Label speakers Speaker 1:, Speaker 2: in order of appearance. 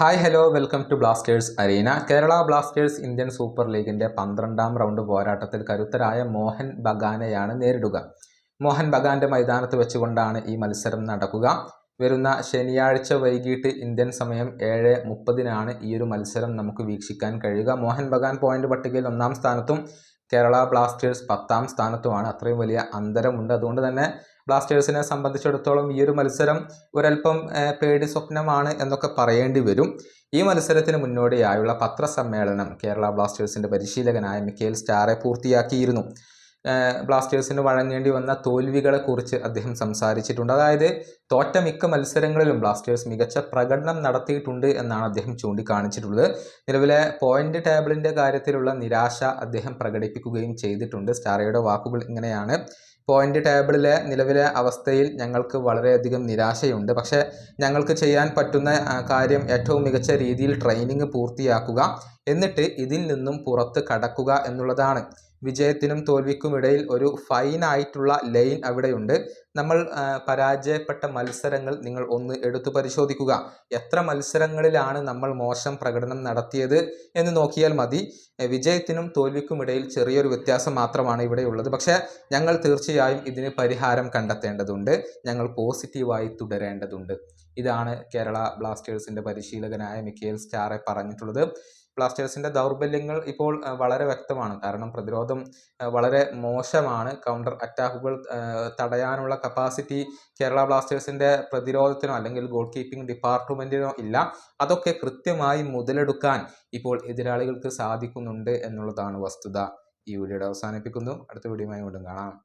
Speaker 1: Hi hello welcome to Blasters arena Kerala Blasters Indian super ലീഗിന്റെ പന്ത്രണ്ടാം round പോരാട്ടത്തിൽ കരുത്തരായ മോഹൻ ബഗാനെയാണ് നേരിടുക. മോഹൻ ബഗാന്റെ മൈതാനത്ത് വെച്ചുകൊണ്ടാണ് ഈ മത്സരം നടക്കുക. വരുന്ന ശനിയാഴ്ച വൈകിട്ട് ഇന്ത്യൻ സമയം ഏഴ് മുപ്പതിനാണ് ഈ ഒരു മത്സരം നമുക്ക് വീക്ഷിക്കാൻ കഴിയുക. മോഹൻ ബഗാൻ പോയിന്റ് പട്ടികയിൽ ഒന്നാം സ്ഥാനത്തും കേരള ബ്ലാസ്റ്റേഴ്സ് പത്താം സ്ഥാനത്തുമാണ്. അത്രയും വലിയ അന്തരമുണ്ട്. അതുകൊണ്ട് തന്നെ ബ്ലാസ്റ്റേഴ്സിനെ സംബന്ധിച്ചിടത്തോളം ഈ ഒരു മത്സരം ഒരല്പം പേടി സ്വപ്നമാണ് എന്നൊക്കെ പറയേണ്ടി വരും. ഈ മത്സരത്തിന് മുന്നോടിയായുള്ള പത്രസമ്മേളനം കേരള ബ്ലാസ്റ്റേഴ്സിന്റെ പരിശീലകനായ മിക്കേൽ സ്റ്റാറെ പൂർത്തിയാക്കിയിരുന്നു. ബ്ലാസ്റ്റേഴ്സിന് വഴങ്ങേണ്ടി വന്ന തോൽവികളെക്കുറിച്ച് അദ്ദേഹം സംസാരിച്ചിട്ടുണ്ട്. അതായത് തോറ്റ മിക്ക മത്സരങ്ങളിലും ബ്ലാസ്റ്റേഴ്സ് മികച്ച പ്രകടനം നടത്തിയിട്ടുണ്ട് എന്നാണ് അദ്ദേഹം ചൂണ്ടിക്കാണിച്ചിട്ടുള്ളത്. നിലവിലെ പോയിന്റ് ടേബിളിന്റെ കാര്യത്തിലുള്ള നിരാശ അദ്ദേഹം പ്രകടിപ്പിക്കുകയും ചെയ്തിട്ടുണ്ട്. സ്റ്റാറയുടെ വാക്കുകൾ ഇങ്ങനെയാണ്. പോയിന്റ് ടേബിളിലെ നിലവിലെ അവസ്ഥയിൽ ഞങ്ങൾക്ക് വളരെയധികം നിരാശയുണ്ട്. പക്ഷേ ഞങ്ങൾക്ക് ചെയ്യാൻ പറ്റുന്ന കാര്യം ഏറ്റവും മികച്ച രീതിയിൽ ട്രെയിനിങ് പൂർത്തിയാക്കുക. എന്നിട്ട് ഇതിൽ നിന്നും പുറത്ത് കടക്കുക എന്നുള്ളതാണ്. വിജയത്തിനും തോൽവിക്കും ഇടയിൽ ഒരു ഫൈൻ ആയിട്ടുള്ള ലൈൻ അവിടെയുണ്ട്. നമ്മൾ പരാജയപ്പെട്ട മത്സരങ്ങൾ നിങ്ങൾ ഒന്ന് എടുത്തു പരിശോധിക്കുക. എത്ര മത്സരങ്ങളിലാണ് നമ്മൾ മോശം പ്രകടനം നടത്തിയത് എന്ന് നോക്കിയാൽ മതി. വിജയത്തിനും തോൽവിക്കും ഇടയിൽ ചെറിയൊരു വ്യത്യാസം മാത്രമാണ് ഇവിടെയുള്ളത് പക്ഷേ ഞങ്ങൾ തീർച്ചയായും ഇതിന് പരിഹാരം കണ്ടെത്തേണ്ടതുണ്ട്. ഞങ്ങൾ പോസിറ്റീവായി തുടരേണ്ടതുണ്ട്. ഇതാണ് കേരള ബ്ലാസ്റ്റേഴ്സിന്റെ പരിശീലകനായ മിക്കേൽ സ്റ്റാറെ പറഞ്ഞിട്ടുള്ളത്. ബ്ലാസ്റ്റേഴ്സിന്റെ ദൗർബല്യങ്ങൾ ഇപ്പോൾ വളരെ വ്യക്തമാണ്. കാരണം പ്രതിരോധം വളരെ മോശമാണ്. കൗണ്ടർ അറ്റാക്കുകൾ തടയാനുള്ള കപ്പാസിറ്റി കേരള ബ്ലാസ്റ്റേഴ്സിന്റെ പ്രതിരോധത്തിനോ അല്ലെങ്കിൽ ഗോൾ കീപ്പിംഗ് ഡിപ്പാർട്ട്മെന്റിനോ ഇല്ല. അതൊക്കെ കൃത്യമായി മുതലെടുക്കാൻ ഇപ്പോൾ എതിരാളികൾക്ക് സാധിക്കുന്നുണ്ട് എന്നുള്ളതാണ് വസ്തുത. ഈ വീഡിയോയുടെ അവസാനിപ്പിക്കുന്നു. അടുത്ത വീഡിയോയുമായി വീണ്ടും കാണാം.